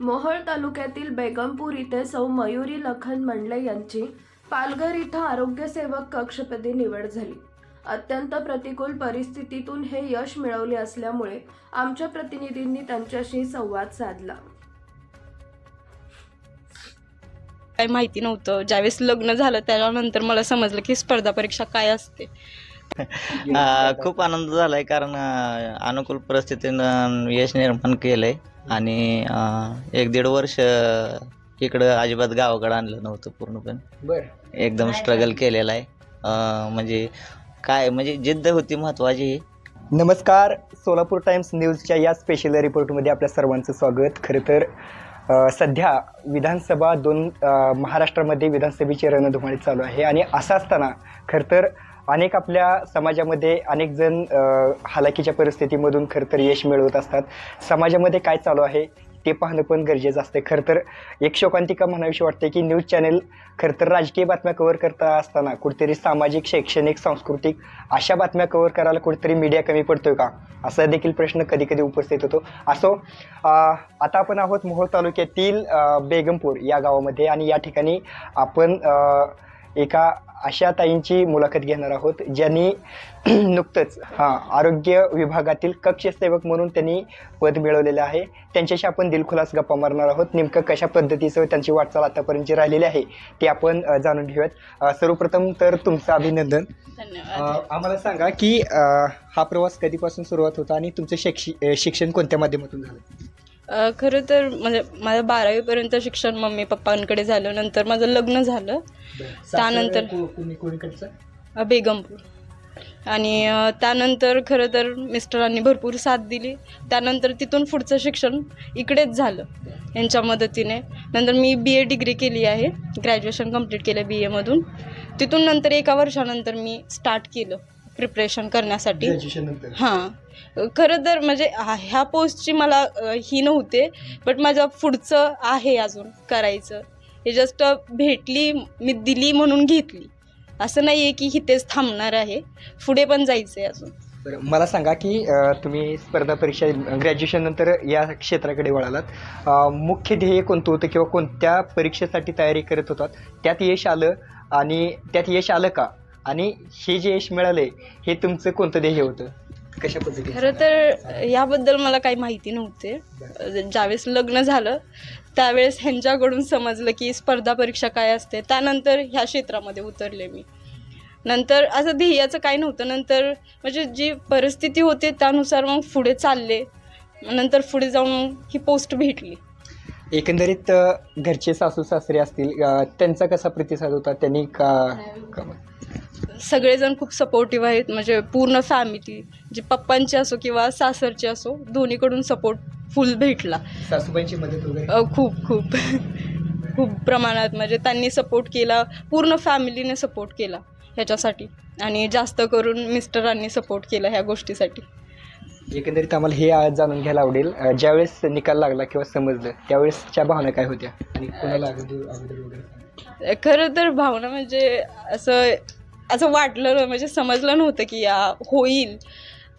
मोहोळ तालुक्यातील बेगमपूर इथे सौ मयुरी लखन मंडले यांची पालघर इथं आरोग्यसेवक कक्षपदी निवड झाली. अत्यंत प्रतिकूल परिस्थितीतून हे यश मिळवले असल्यामुळे आमच्या प्रतिनिधींनी त्यांच्याशी संवाद साधला. काही माहिती नव्हतं. ज्यावेळेस लग्न झालं त्यानंतर मला समजलं की स्पर्धा परीक्षा काय असते. अ, खूप आनंद झालाय कारण अ, अनुकूल परिस्थितीनं यश निर्माण केलंय. आणि अ, एक दीड वर्ष अ, इकडं अजिबात गावाकडं आणलं नव्हतं पूर्णपणे. बर. एकदम स्ट्रगल केलेलं आहे. अ, म्हणजे काय म्हणजे जिद्द होती महत्वाची. नमस्कार सोलापूर टाइम्स न्यूजच्या या स्पेशल रिपोर्टमध्ये आपल्या सर्वांचं स्वागत. खरं तर अ, सध्या विधानसभा दोन अ, महाराष्ट्रामध्ये विधानसभेची रणधुमाळी चालू आहे. आणि असं असताना खरं तर अनेक आपल्या समाजामध्ये अनेक जण हालाकीच्या परिस्थितीमधून खरं तर यश मिळवत असतात. समाजामध्ये काय चालू आहे ते पाहणं पण गरजेचं असते. खरं तर एक शोकांतिका म्हणावीशी वाटते की न्यूज चॅनेल खरं तर राजकीय बातम्या कव्हर करता असताना कुठेतरी सामाजिक शैक्षणिक सांस्कृतिक अशा बातम्या कव्हर करायला कुठेतरी मीडिया कमी पडतोय का? असा देखील प्रश्न कधी कधी उपस्थित होतो. असो आता आपण आहोत मोहोळ तालुक्यातील बेगमपूर या गावामध्ये आणि या ठिकाणी आपण एका अशा ताईंची मुलाखत घेणार आहोत ज्यांनी नुकतंच हां आरोग्य विभागातील कक्षसेवक म्हणून त्यांनी पद मिळवलेलं आहे. त्यांच्याशी आपण दिलखुलास गप्पा मारणार आहोत. नेमकं कशा पद्धतीचं त्यांची वाटचाल आतापर्यंत जी राहिलेली आहे ते आपण जाणून घेऊयात. सर्वप्रथम तर तुमचं अभिनंदन. आम्हाला सांगा की हा प्रवास कधीपासून सुरुवात होता आणि तुमचं शिक्षण कोणत्या माध्यमातून झालं? खरं तर म्हणजे माझं बारावीपर्यंत शिक्षण मम्मी पप्पांकडे झालं नंतर माझं लग्न झालं. त्यानंतर- बेगमपूर. आणि त्यानंतर खरं तर मिस्टरांनी भरपूर साथ दिली. त्यानंतर तिथून पुढचं शिक्षण इकडेच झालं यांच्या मदतीने. नंतर मी बी ए डिग्री केली आहे. ग्रॅज्युएशन कंप्लीट केलं बी एमधून तिथून नंतर एका वर्षानंतर मी स्टार्ट केलं. प्रिपरेशन करण्यासाठी. हां. खरं तर म्हणजे हा- ह्या पोस्टची मला अ, ही नव्हते बट माझं पुढचं आहे अजून करायचं. हे जस्ट भेटली मी दिली म्हणून घेतली. असं नाही आहे की इथेच थांबणार आहे. पुढे पण जायचं आहे अजून. बरं मला सांगा की अं, तुम्ही स्पर्धा परीक्षा ग्रॅज्युएशन नंतर या क्षेत्राकडे वळालात. अं, मुख्य ध्येय कोणतं होतं किंवा कोणत्या परीक्षेसाठी तयारी करत होतात? त्यात यश आलं आणि त्यात यश आलं का? आणि हे जे यश मिळाले हे तुमचं कोणतं ध्येय होतं? कशा पद्धतीने? खरं तर याबद्दल मला काही माहिती नव्हते. ज्यावेळेस लग्न झालं त्यावेळेस ह्यांच्याकडून समजलं की स्पर्धा परीक्षा काय असते त्यानंतर ह्या क्षेत्रामध्ये उतरले मी. नंतर असं ध्येयाचं काही नव्हतं. नंतर म्हणजे जी परिस्थिती होते त्यानुसार मग पुढे चालले. नंतर पुढे जाऊन ही पोस्ट भेटली. एकंदरीत घरचे सासू सासरे असतील त्यांचा कसा प्रतिसाद होता? त्यांनी का- सगळेजण खूप सपोर्टिव्ह आहेत. म्हणजे पूर्ण फॅमिली जे पप्पांची असो किंवा सासरची असो दोन्हीकडून सपोर्ट फुल भेटला. सासूबाईंची मदत वगैरे? अ, खूप खूप. खूप प्रमाणात. म्हणजे त्यांनी सपोर्ट केला पूर्ण फॅमिलीने सपोर्ट केला ह्याच्यासाठी. आणि जास्त करून मिस्टरांनी सपोर्ट केला ह्या गोष्टीसाठी. एकंदरीत आम्हाला हे आज जाणून घ्यायला आवडेल. अं, ज्यावेळेस निकाल लागला किंवा समजलं त्यावेळेसच्या भावना काय होत्या? आणि कोणाला अगोदर अगोदर वगैरे? खरं तर भावना म्हणजे असं असं वाटलं न- म्हणजे समजलं नव्हतं की या होईल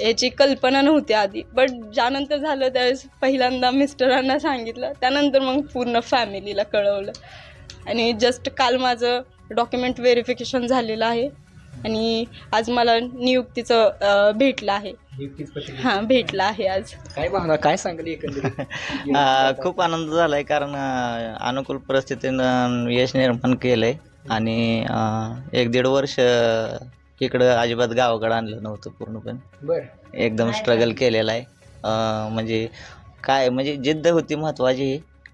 याची कल्पना नव्हती आधी. बट ज्यानंतर झालं त्यावेळेस पहिल्यांदा मिस्टरांना सांगितलं. त्यानंतर मग पूर्ण फॅमिलीला कळवलं. आणि जस्ट काल माझं डॉक्युमेंट व्हेरिफिकेशन झालेलं आहे. आणि आज मला नियुक्तीचं भेटलं आहे. हां भेटलं आहे आज. काय भावना काय सांगली एकंदरीत? खूप आनंद झालाय कारण अनुकूल परिस्थितीनं यश निर्माण केलंय. आणि एक दीड वर्ष इकडं अजिबात गावाकडं आणलं नव्हतं पूर्णपणे. बर. एकदम स्ट्रगल केलेलं आहे. अ, म्हणजे काय म्हणजे जिद्द होती महत्वाची.